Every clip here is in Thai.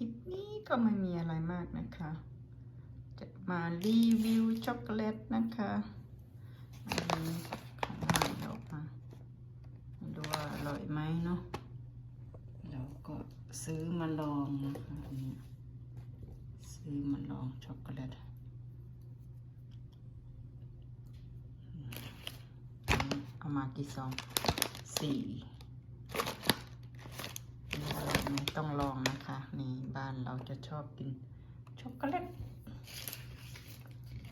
คลิปนี้ก็ไม่มีอะไรมากนะคะ จะมารีวิวช็อกโกแลตนะคะอันนี้ของใหม่ออกมาดูว่าอร่อยไหมเนาะเราก็ซื้อมาลองนะคะนนี้ซื้อมาลองช็อกโกแลตเอามากี่ซองสี่อร่อยไหม ต้องลองนะคะ นี่บ้านเราจะชอบกินช็อกโกแลต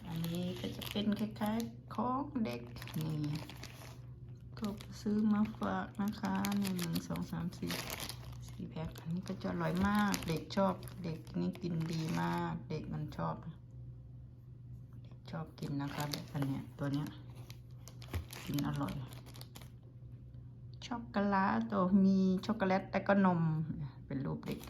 อันนี้ก็จะเป็นคล้ายๆของเด็กนี่ก็ซื้อมาฝากนะคะนี่หนึ่งสองสามสี่สี่แพ็คอันนี้ก็จะอร่อยมาก เด็กชอบเด็กนี่กินดีมาก เด็กมันชอบชอบกินนะคะแบบอันเนี้ยตัวเนี้ยกินอร่อย ช็อกโกแลตตัวมีช็อกโกแลตแต่ก็นม เป็นรูปเด็ก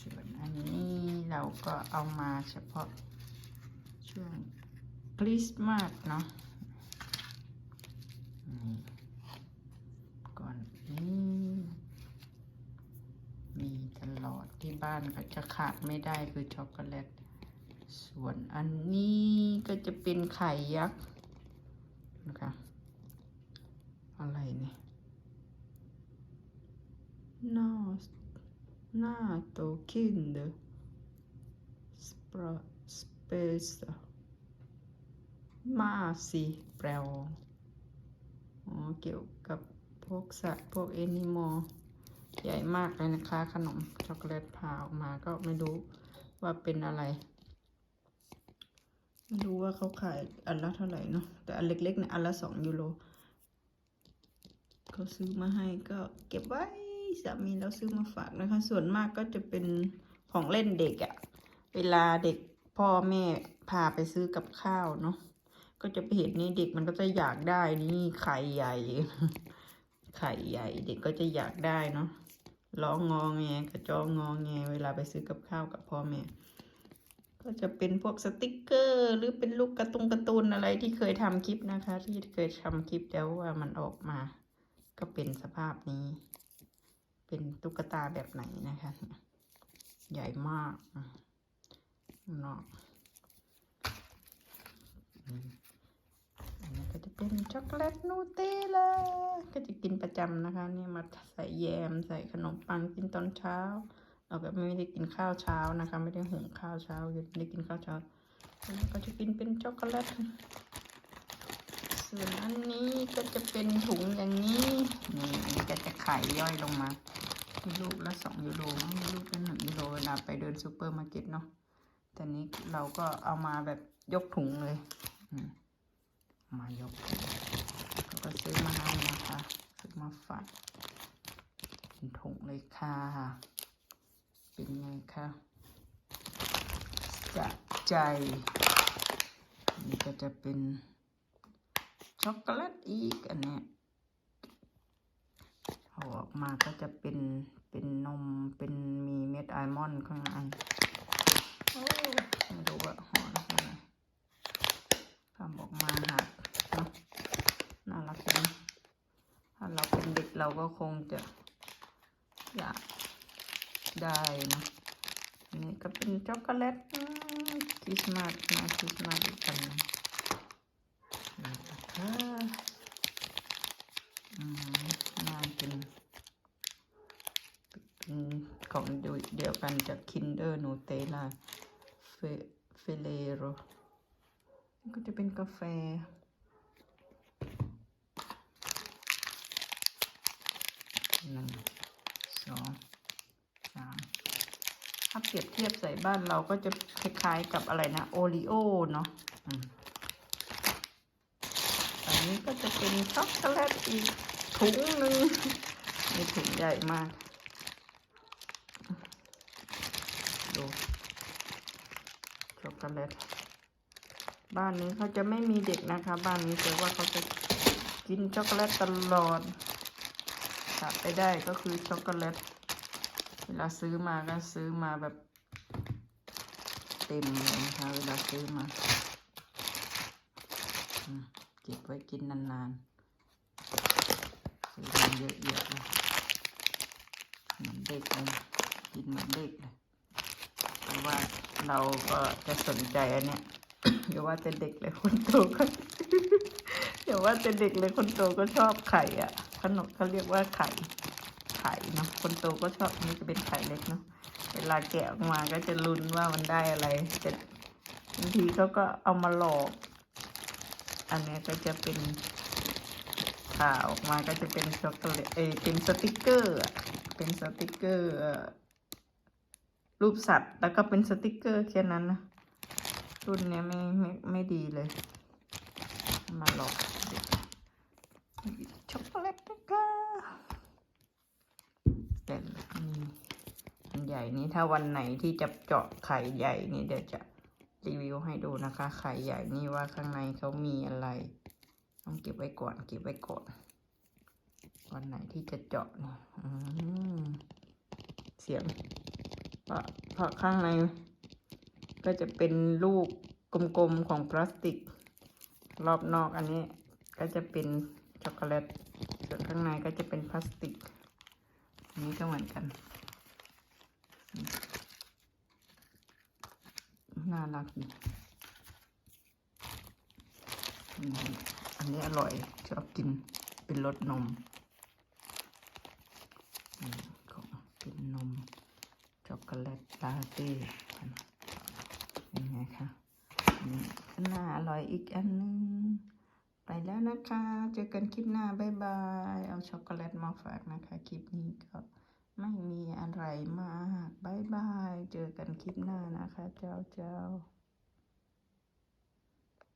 ส่วนอันนี้เราก็เอามาเฉพาะช่วงคริสต์มาสเนาะนี่ก่อนนี้มีตลอดที่บ้านก็จะขาดไม่ได้คือช็อกโกแลต ส่วนอันนี้ก็จะเป็นไข่ยักษ์นะคะ อะไรเนี่ยนอส nato kinder Spra- spesa มาสิแปลอ๋อเกี่ยวกับพวกสัตว์พวกแอนิมอลใหญ่มากเลยนะคะ ขนมช็อกโกแลตผ่าออกมาก็ไม่รู้ว่าเป็นอะไร ไม่รู้ว่าเขาขายอันละเท่าไหร่เนาะแต่อันเล็กๆเนี่ยอันละสองยูโร เขาซื้อมาให้ก็เก็บไว้สามีเราซื้อมาฝากนะคะ ส่วนมากก็จะเป็นของเล่นเด็กอะเวลาเด็กพ่อแม่พาไปซื้อกับข้าวเนาะก็จะไปเห็นนี่เด็กมันก็จะอยากได้นี่ไข่ใหญ่ ไข่ใหญ่เด็กก็จะอยากได้เนาะร้องงอแงกระจองงอแงเวลาไปซื้อกับข้าวกับพ่อแม่ก็จะเป็นพวกสติกเกอร์ หรือเป็นลูกกร์ตูนกร์ตูนอะไรที่เคยทำคลิปนะคะ ที่เคยทำคลิปแล้วว่ามันออกมา ก็เป็นสภาพนี้ เป็นตุ๊กตาแบบไหนนะคะใหญ่มากอ่างนอกอันนี้ก็จะเป็นช็อกโกแลตนูเตลล่าก็จะกินประจำนะคะ นี่มาใส่แยมใส่ขนมปังกินตอนเช้า เราแบบไม่ได้กินข้าวเช้านะคะ ไม่ได้หุงข้าวเช้าไม่ได้กินข้าวเช้าแล้วก็จะกินเป็นช็อกโกแลตส่วนอันนี้ก็จะเป็นถุง ไข่ย่อยลงมาที่ลูกละสองยูโรลูกละหนึ่งยูโรเวลาไปเดินซูเปอร์มาร์เก็ตเนาะแต่นี้เราก็เอามาแบบยกถุงเลยมายกเขาก็ซื้อมาให้นะคะซื้อมาฝากเป็นถุงเลยค่ะ เป็นไงคะสะใจ นี่ก็จะเป็นช็อกโกแลตอีกอันเนี้ย อออกมาก็จะเป็นเป็นนมเป็นมีเม็ดอัลมอนด์ข้างในไม่รู้ว่าห่ออะไรทำออกมาหักเนอะน่ารักดีถ้าเราเป็นเด็กเราก็คงจะอยากได้นะอันนี้ก็เป็นช็อกโกแลตคริสต์มาสมาคริสต์มาสอีกอันหนึงนะคะอืมน่ากินเป็น ของเดียวกันจาก Kinder Nutella Fe Ferrero ก็จะเป็นกาแฟ หนึ่ง สอง สาม ถ้าเปรียบเทียบใส่บ้านเราก็จะคล้ายๆกับอะไรนะ โอริโอเนาะอ,อันนี้ก็จะเป็นช็อกโกแลตอีกถุงหนึ่งนี่ถุงใหญ่มาก ดูช็อกโกแลตบ้านนี้เขาจะไม่มีเด็กนะคะ บ้านนี้แต่ว่าเขาจะกินช็อกโกแลตตลอดขาดไปได้ก็คือช็อกโกแลตเวลาซื้อมาก็ซื้อมาแบบ เต็มเลยนะคะเวลาซื้อมาเก็บไว้กินนานๆซื้อมาเยอะแยะเลยเหมือนเด็กเลยกินเหมือนเด็กเลย ว่าเราก็จะสนใจอันเนี้ยอย่าว่าแต่เด็กเลยคนโตก็อย่าว่าแต่เด็กเลยคนโตก็ชอบไข่อะ ขนมเขาเรียกว่าไข่ ไข่เนาะคนโตก็ชอบนี่จะเป็นไข่เล็กเนาะเวลาแกะออกมาก็จะลุ้นว่ามันได้อะไรแต่บางทีเขาก็เอามาหลอก อันเนี้ยก็จะเป็นผ่าออกมาก็จะเป็นช็อกโกแลตเอเป็นสติกเกอร์เป็นสติกเกอร์ รูปสัตว์ แล้วก็เป็นสติกเกอร์แค่นั้นนะ รุ่นนี้ไม่ไม่ไม่ดีเลย มาหลอกช็อกโกแลตนะคะแต่นี่อันใหญ่นี้ถ้าวันไหนที่จะเจาะไข่ใหญ่นี่เดี๋ยวจะรีวิวให้ดูนะคะ ไข่ใหญ่นี่ว่าข้างในเขามีอะไร ต้องเก็บไว้ก่อน เก็บไว้ก่อน วันไหนที่จะเจาะเนี่ยเสียง เพราะเพราะข้างใน ก็จะเป็นลูกกลมๆของพลาสติก รอบนอกอันนี้ก็จะเป็นช็อกโกแลต ส่วนข้างในก็จะเป็นพลาสติก อันนี้ก็เหมือนกัน น่ารักดีอันนี้อร่อยชอบกินเป็นรสนมของเป็นนม อกโกแลตลาเต้เป็นไงคะอันนี้ก็น่าอร่อยอีกอันนึง ไปแล้วนะคะ เจอกันคลิปหน้าบ๊ายบาย เอาช็อกโกแลตมาฝากนะคะ คลิปนี้ก็ไม่มีอะไรมากบ๊ายบาย เจอกันคลิปหน้านะคะ เจ้าเจ้า